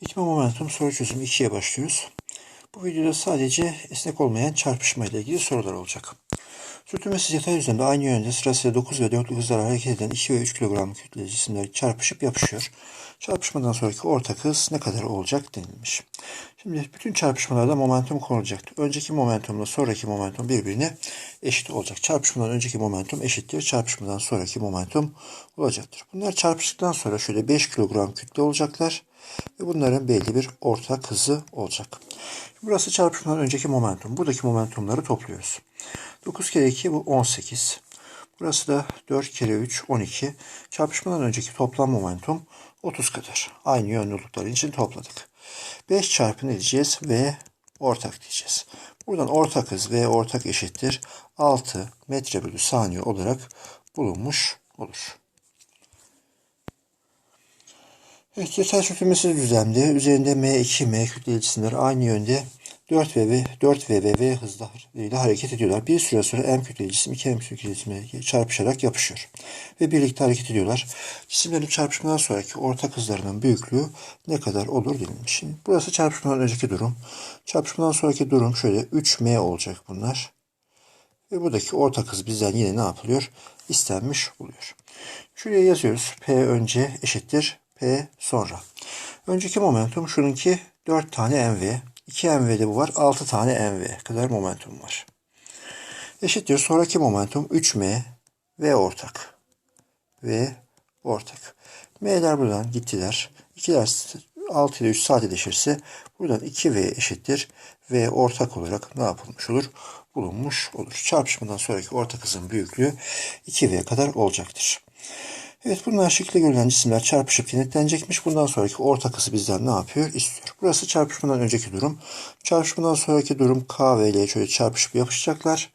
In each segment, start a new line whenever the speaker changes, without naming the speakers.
İtme momentum soru çözümü 2'ye başlıyoruz. Bu videoda sadece esnek olmayan çarpışma ile ilgili sorular olacak. Sürtünmesiz yatay düzlemde aynı yönde sırasıyla 9 ve 4'lü hızlarla hareket eden 2 ve 3 kilogram kütleli cisimler çarpışıp yapışıyor. Çarpışmadan sonraki ortak hız ne kadar olacak denilmiş. Şimdi bütün çarpışmalarda momentum konulacaktır. Önceki momentumla sonraki momentum birbirine eşit olacak. Çarpışmadan önceki momentum eşittir. Çarpışmadan sonraki momentum olacaktır. Bunlar çarpıştıktan sonra şöyle 5 kilogram kütle olacaklar. Ve bunların belli bir ortak hızı olacak. Burası çarpışmadan önceki momentum. Buradaki momentumları topluyoruz. 9 kere 2 bu 18. Burası da 4 kere 3 12. Çarpışmadan önceki toplam momentum 30 kadar. Aynı yönlü oldukları için topladık. 5 çarpı ne diyeceğiz? V ortak diyeceğiz. Buradan ortak hız V ortak eşittir. 6 metre bölü saniye olarak bulunmuş olur. Yatay sürtünmesiz düzlemde üzerinde M2, M kütleli cisimler aynı yönde 4 ve 4 ve v hızlarıyla hareket ediyorlar. Bir süre sonra M kütleli cisim 2 M kütleli cisimle çarpışarak yapışıyor. Ve birlikte hareket ediyorlar. Cisimlerin çarpışmadan sonraki ortak hızlarının büyüklüğü ne kadar olur denilmiş. Şimdi burası çarpışmadan önceki durum. Çarpışmadan sonraki durum şöyle 3M olacak bunlar. Ve buradaki ortak hız bizden yine ne yapılıyor? İstenmiş oluyor. Şuraya yazıyoruz. P önce eşittir P sonra. Önceki momentum şununki 4 tane mv. 2 mv'de bu var. 6 tane mv kadar momentum var. Eşittir. Sonraki momentum 3m v ortak. V ortak. M'ler buradan gittiler. 2'ler 6 ile 3 sadeleşirse buradan 2v eşittir. V ortak olarak ne yapılmış olur? Bulunmuş olur. Çarpışmadan sonraki ortak hızın büyüklüğü 2v kadar olacaktır. Evet bunlar şekilde görülen cisimler çarpışıp kenetlenecekmiş. Bundan sonraki ortak hızı bizden ne yapıyor? İstiyor. Burası çarpışmadan önceki durum. Çarpışmadan sonraki durum K ve L şöyle çarpışıp yapışacaklar.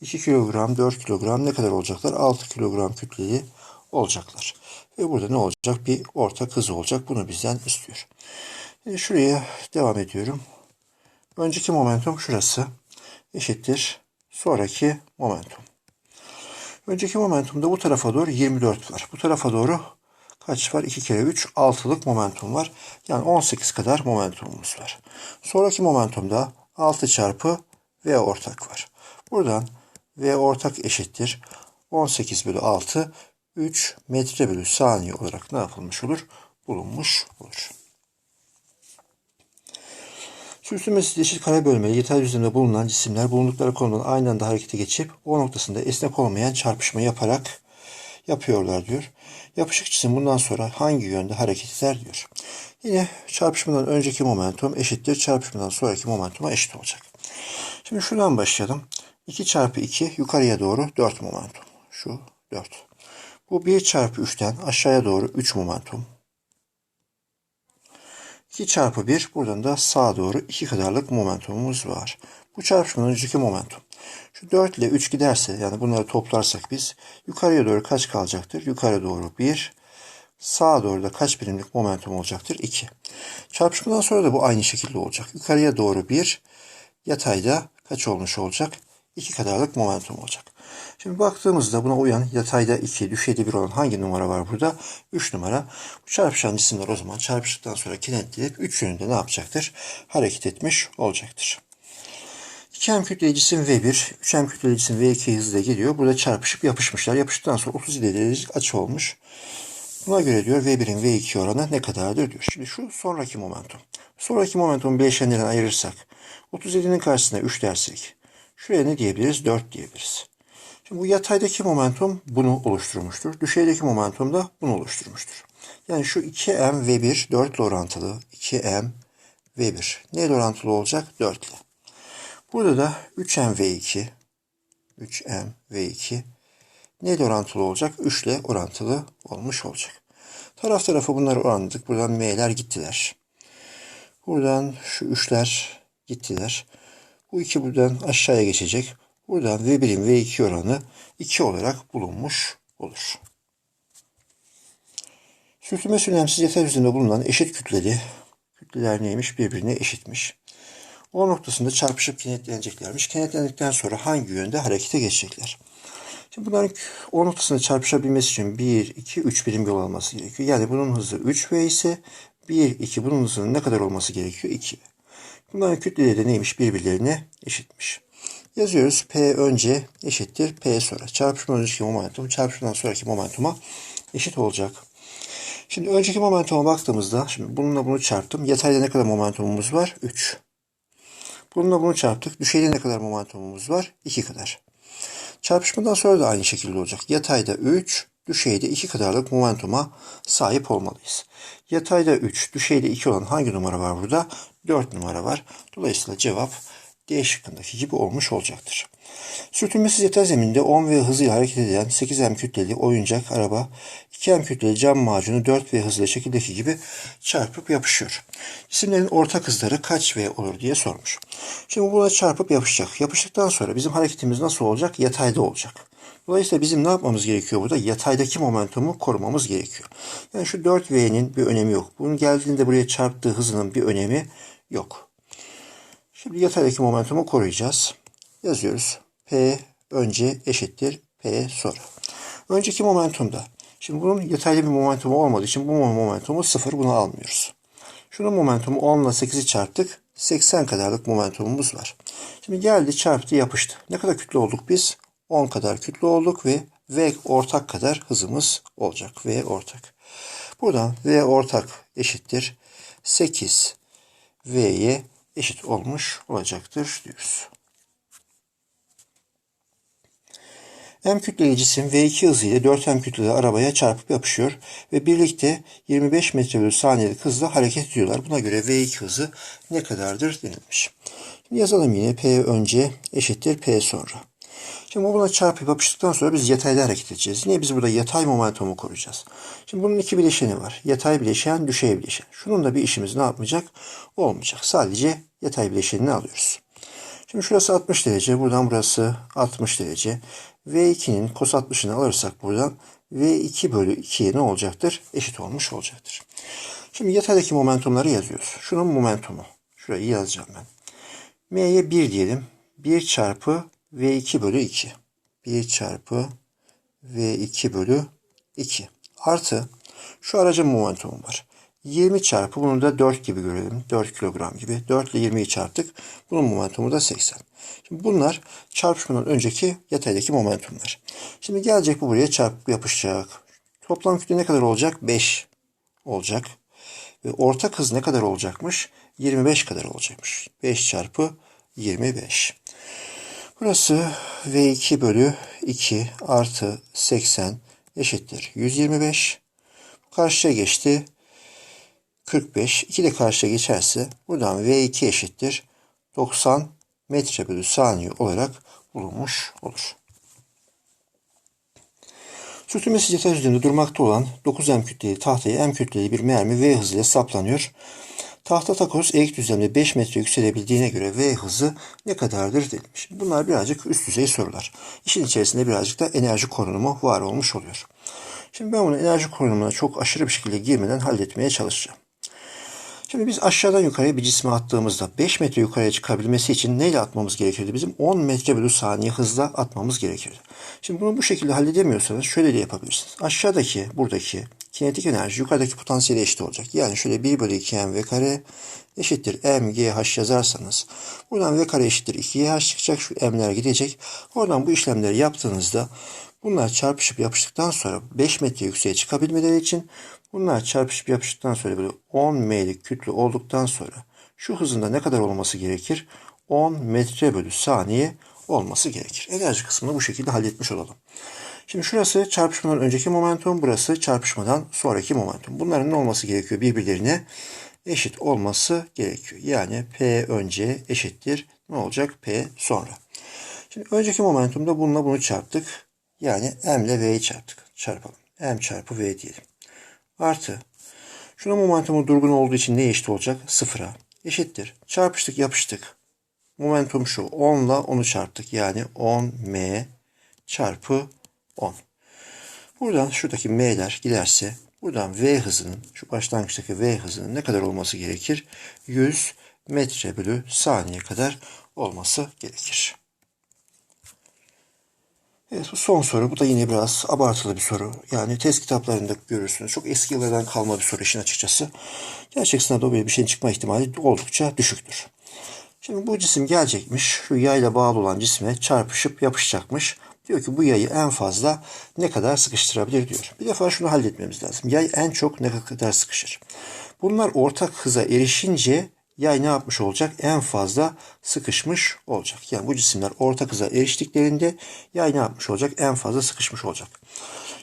2 kilogram, 4 kilogram ne kadar olacaklar? 6 kilogram kütleli olacaklar. Ve burada ne olacak? Bir ortak hız olacak. Bunu bizden istiyor. Şimdi şuraya devam ediyorum. Önceki momentum şurası. Eşittir. Sonraki momentum. Önceki momentumda bu tarafa doğru 24 var. Bu tarafa doğru kaç var? 2 kere 3 6'lık momentum var. Yani 18 kadar momentumumuz var. Sonraki momentumda 6 çarpı V ortak var. Buradan V ortak eşittir. 18 bölü 6 3 metre bölü saniye olarak ne yapılmış olur? Bulunmuş olur. Sürtünmesiz eşit kare bölmeli yatay düzlemde bulunan cisimler bulundukları konudan aynı anda harekete geçip o noktasında esnek olmayan çarpışma yaparak yapıyorlar diyor. Yapışık cisim bundan sonra hangi yönde hareket eder diyor. Yine çarpışmadan önceki momentum eşittir çarpışmadan sonraki momentuma eşit olacak. Şimdi şuradan başlayalım. 2 çarpı 2 yukarıya doğru 4 momentum. Şu 4. Bu 1 çarpı 3'ten aşağıya doğru 3 momentum. 2 çarpı 1 buradan da sağa doğru 2 kadarlık momentumumuz var. Bu çarpışmanın önceki momentum. Şu 4 ile 3 giderse yani bunları toplarsak biz yukarıya doğru kaç kalacaktır? Yukarı doğru 1. Sağa doğru da kaç birimlik momentum olacaktır? 2. Çarpışmadan sonra da bu aynı şekilde olacak. Yukarıya doğru 1. Yatayda kaç olmuş olacak? 2 kadarlık momentum olacak. Şimdi baktığımızda buna uyan yatayda 2, düşeyde 1 olan hangi numara var burada? 3 numara. Bu çarpışan cisimler o zaman çarpıştıktan sonra kenetlenip 3 yönünde ne yapacaktır? Hareket etmiş olacaktır. 2M kütleli cisim V1, 3M kütleli cisim V2 hızla gidiyor. Burada çarpışıp yapışmışlar. Yapıştıktan sonra 37 derecelik açı olmuş. Buna göre diyor V1'in V2 oranı ne kadardır diyor. Şimdi şu sonraki momentum. Sonraki momentumu bileşenlerden ayırırsak 37'nin karşısına 3 dersek şuraya ne diyebiliriz? 4 diyebiliriz. Şimdi bu yataydaki momentum bunu oluşturmuştur. Düşeydeki momentum da bunu oluşturmuştur. Yani şu 2m v1 4 ile orantılı. 2m v1 neyle orantılı olacak? 4 ile. Burada da 3m v2 3m v2 neyle orantılı olacak? 3 ile orantılı olmuş olacak. Taraf tarafa bunları oranladık. Buradan m'ler gittiler. Buradan şu 3'ler gittiler. Bu iki buradan aşağıya geçecek. Buradan V1'in V2 oranı 2 olarak bulunmuş olur. Sürtünmesi önemsiz yatay düzlemde bulunan eşit kütleli kütleler neymiş? Birbirine eşitmiş. O noktasında çarpışıp kenetleneceklermiş. Kenetlendikten sonra hangi yönde harekete geçecekler? Şimdi bunların o noktasında çarpışabilmesi için 1, 2, 3 birim yol alması gerekiyor. Yani bunun hızı 3V ise 1, 2 bunun hızının ne kadar olması gerekiyor? 2. Bunların kütleleri de neymiş? Birbirlerine eşitmiş. Yazıyoruz. P önce eşittir P sonra. Çarpışma önceki momentum çarpışmadan sonraki momentuma eşit olacak. Şimdi önceki momentuma baktığımızda şimdi bununla bunu çarptım. Yatayda ne kadar momentumumuz var? 3. Bununla bunu çarptık. Düşeyde ne kadar momentumumuz var? 2 kadar. Çarpışmadan sonra da aynı şekilde olacak. Yatayda 3, düşeyde 2 kadarlık momentuma sahip olmalıyız. Yatayda 3, düşeyde 2 olan hangi numara var burada? 4 numara var. Dolayısıyla cevap D şıkkındaki gibi olmuş olacaktır. Sürtünmesiz yatay zeminde 10 V hızıyla hareket eden 8M kütleli oyuncak araba 2M kütleli cam macunu 4 V hızıyla şekildeki gibi çarpıp yapışıyor. Cisimlerin ortak hızları kaç V olur diye sormuş. Şimdi buna çarpıp yapışacak. Yapıştıktan sonra bizim hareketimiz nasıl olacak? Yatayda olacak. Dolayısıyla bizim ne yapmamız gerekiyor burada? Yataydaki momentumu korumamız gerekiyor. Yani şu 4V'nin bir önemi yok. Bunun geldiğinde buraya çarptığı hızının bir önemi yok. Şimdi yataydaki momentumu koruyacağız. Yazıyoruz. P önce eşittir P sonra. Önceki momentumda. Şimdi bunun yatayda bir momentumu olmadığı için bu momentumu sıfır bunu almıyoruz. Şunun momentumu 10 ile 8'i çarptık. 80 kadarlık momentumumuz var. Şimdi geldi çarptı yapıştı. Ne kadar kütle olduk biz? 10 kadar kütle olduk ve V ortak kadar hızımız olacak. V ortak. Buradan V ortak eşittir 8 V'ye eşit olmuş olacaktır diyoruz. M kütleli cisim V2 hızıyla 4M kütleli arabaya çarpıp yapışıyor ve birlikte 25 metre bölü saniyelik hızla hareket ediyorlar. Buna göre V2 hızı ne kadardır denilmiş. Şimdi yazalım yine P önce eşittir P sonra. Şimdi buna çarpıp yapıştıktan sonra biz yatayda hareket edeceğiz. Niye biz burada yatay momentumu koruyacağız? Şimdi bunun iki bileşeni var. Yatay bileşen, düşey bileşen. Şunun da bir işimiz ne yapmayacak? Olmayacak. Sadece yatay bileşenini alıyoruz. Şimdi şurası 60 derece. Buradan burası 60 derece. V2'nin cos 60'ını alırsak buradan V2 bölü 2'ye ne olacaktır? Eşit olmuş olacaktır. Şimdi yataydaki momentumları yazıyoruz. Şunun momentumu. Şurayı yazacağım ben. M'ye 1 diyelim. 1 çarpı V2 bölü 2. 1 çarpı V2 bölü 2. Artı şu aracın momentumu var. 20 çarpı bunu da 4 gibi görelim. 4 kilogram gibi. 4 ile 20'yi çarptık. Bunun momentumu da 80. Şimdi bunlar çarpışmadan önceki yataydaki momentumlar. Şimdi gelecek bu buraya çarpıp yapışacak. Toplam kütle ne kadar olacak? 5 olacak. Ve ortak hız ne kadar olacakmış? 25 kadar olacakmış. 5 çarpı 25. Burası V2 bölü 2 artı 80 eşittir 125. Karşıya geçti. 45. 2 de karşıya geçerse buradan V2 eşittir 90 metre bölü saniye olarak bulunmuş olur. Sürtünmesiz yatay üzerinde durmakta olan 9M kütleli tahtaya M kütleli bir mermi V hızıyla saplanıyor. Tahta takoz eğik düzlemde 5 metre yükselebildiğine göre V hızı ne kadardır denilmiş. Bunlar birazcık üst düzey sorular. İşin içerisinde birazcık da enerji korunumu var olmuş oluyor. Şimdi ben bunu enerji korunumuna çok aşırı bir şekilde girmeden halletmeye çalışacağım. Şimdi biz aşağıdan yukarıya bir cismi attığımızda 5 metre yukarıya çıkabilmesi için neyle atmamız gerekirdi? Bizim 10 metre bölü saniye hızla atmamız gerekirdi. Şimdi bunu bu şekilde halledemiyorsanız şöyle de yapabilirsiniz. Aşağıdaki, buradaki kinetik enerji yukarıdaki potansiyeli eşit olacak. Yani şöyle 1 bölü 2 m v kare eşittir m g h yazarsanız buradan v kare eşittir 2 h çıkacak. Şu m'ler gidecek. Oradan bu işlemleri yaptığınızda bunlar çarpışıp yapıştıktan sonra 5 metre yükseğe çıkabilmeleri için bunlar çarpışıp yapıştıktan sonra böyle 10 m'lik kütle olduktan sonra şu hızında ne kadar olması gerekir? 10 metre bölü saniye olması gerekir. Enerji kısmını bu şekilde halletmiş olalım. Şimdi şurası çarpışmadan önceki momentum, burası çarpışmadan sonraki momentum. Bunların ne olması gerekiyor? Birbirlerine eşit olması gerekiyor. Yani P önce eşittir. Ne olacak? P sonra. Şimdi önceki momentumda bununla bunu çarptık. Yani M ile V'yi çarptık. Çarpalım. M çarpı V diyelim. Artı. Şunun momentumu durgun olduğu için ne eşit olacak? Sıfıra. Eşittir. Çarpıştık yapıştık. Momentum şu. 10 ile 10'u çarptık. Yani 10M çarpı 10. Buradan şuradaki m'ler giderse buradan v hızının şu başlangıçtaki v hızının ne kadar olması gerekir? 100 metre bölü saniye kadar olması gerekir. Evet bu son soru. Bu da yine biraz abartılı bir soru. Yani test kitaplarında görürsünüz. Çok eski yıllardan kalma bir soru işin açıkçası. Gerçek sınavda böyle bir şeyin çıkma ihtimali oldukça düşüktür. Şimdi bu cisim gelecekmiş. Şu yayla bağlı olan cisme çarpışıp yapışacakmış. Diyor ki bu yayı en fazla ne kadar sıkıştırabilir diyor. Bir defa şunu halletmemiz lazım. Yay en çok ne kadar sıkışır? Bunlar ortak hıza erişince yay ne yapmış olacak? En fazla sıkışmış olacak. Yani bu cisimler ortak hıza eriştiklerinde yay ne yapmış olacak? En fazla sıkışmış olacak.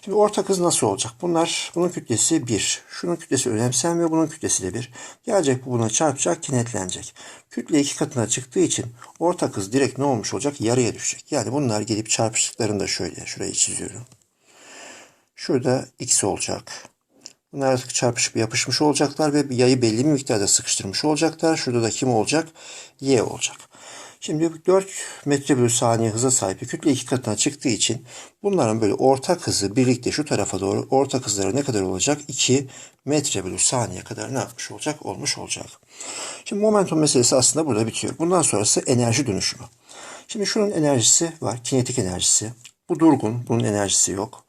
Şimdi ortak hız nasıl olacak? Bunlar, bunun kütlesi 1. Şunun kütlesi önemsenmiyor, bunun kütlesi de 1. Gelecek bu buna çarpacak, kinetlenecek. Kütle iki katına çıktığı için ortak hız direkt ne olmuş olacak? Yarıya düşecek. Yani bunlar gelip çarpıştıklarında şöyle, şurayı çiziyorum. Şurada x olacak. Bunlar artık çarpışıp yapışmış olacaklar ve yayı belli bir miktarda sıkıştırmış olacaklar. Şurada da kim olacak? Y olacak. Şimdi 4 metre bölü saniye hıza sahip bir kütle iki katına çıktığı için bunların böyle ortak hızı birlikte şu tarafa doğru ortak hızları ne kadar olacak? 2 metre bölü saniye kadar ne yapmış olacak? Olmuş olacak. Şimdi momentum meselesi aslında burada bitiyor. Bundan sonrası enerji dönüşümü. Şimdi şunun enerjisi var. Kinetik enerjisi. Bu durgun. Bunun enerjisi yok.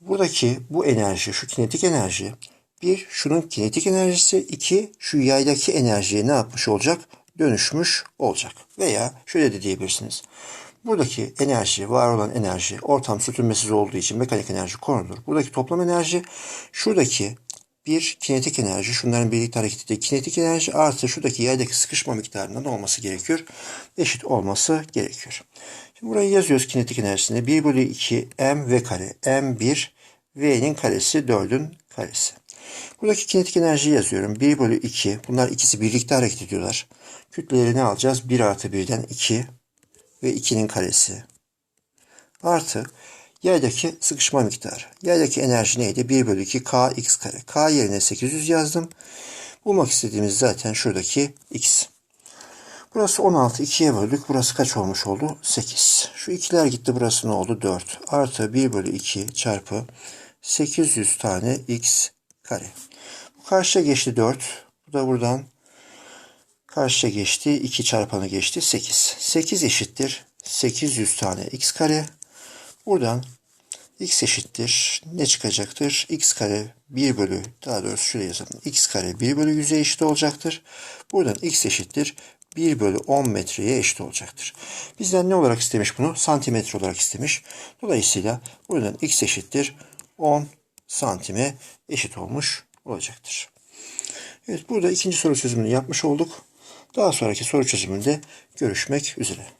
Buradaki bu enerji, şu kinetik enerji, bir şunun kinetik enerjisi, iki şu yaydaki enerjiye ne yapmış olacak? Dönüşmüş olacak. Veya şöyle de diyebilirsiniz. Buradaki enerji, var olan enerji, ortam sürtünmesiz olduğu için mekanik enerji korunur. Buradaki toplam enerji, şuradaki bir kinetik enerji, şunların birlikte hareket ettiği kinetik enerji artı şuradaki yaydaki sıkışma miktarından olması gerekiyor. Eşit olması gerekiyor. Şimdi burayı yazıyoruz kinetik enerjisini. 1 bölü 2 m v kare. m1 v'nin karesi 4'ün karesi. Buradaki kinetik enerjiyi yazıyorum. 1 bölü 2. Bunlar ikisi birlikte hareket ediyorlar. Kütleleri ne alacağız? 1 artı 1'den 2 ve 2'nin karesi. Artı yaydaki sıkışma miktarı. Yaydaki enerji neydi? 1 bölü 2 k x kare. K yerine 800 yazdım. Bulmak istediğimiz zaten şuradaki x. Burası 16. 2'ye böldük. Burası kaç olmuş oldu? 8. Şu ikiler gitti. Burası ne oldu? 4. Artı 1 bölü 2 çarpı 800 tane x kare. Bu karşıya geçti 4. Bu da buradan karşıya geçti. 2 çarpanı geçti. 8. 8 eşittir. 800 tane x kare. Buradan x eşittir. Ne çıkacaktır? x kare 1 bölü daha doğrusu şuraya yazalım. x kare 1 bölü 100'e eşit olacaktır. Buradan x eşittir. 1 bölü 10 metreye eşit olacaktır. Bizden ne olarak istemiş bunu? Santimetre olarak istemiş. Dolayısıyla buradan x eşittir 10 santime eşit olmuş olacaktır. Evet burada ikinci soru çözümünü yapmış olduk. Daha sonraki soru çözümünde görüşmek üzere.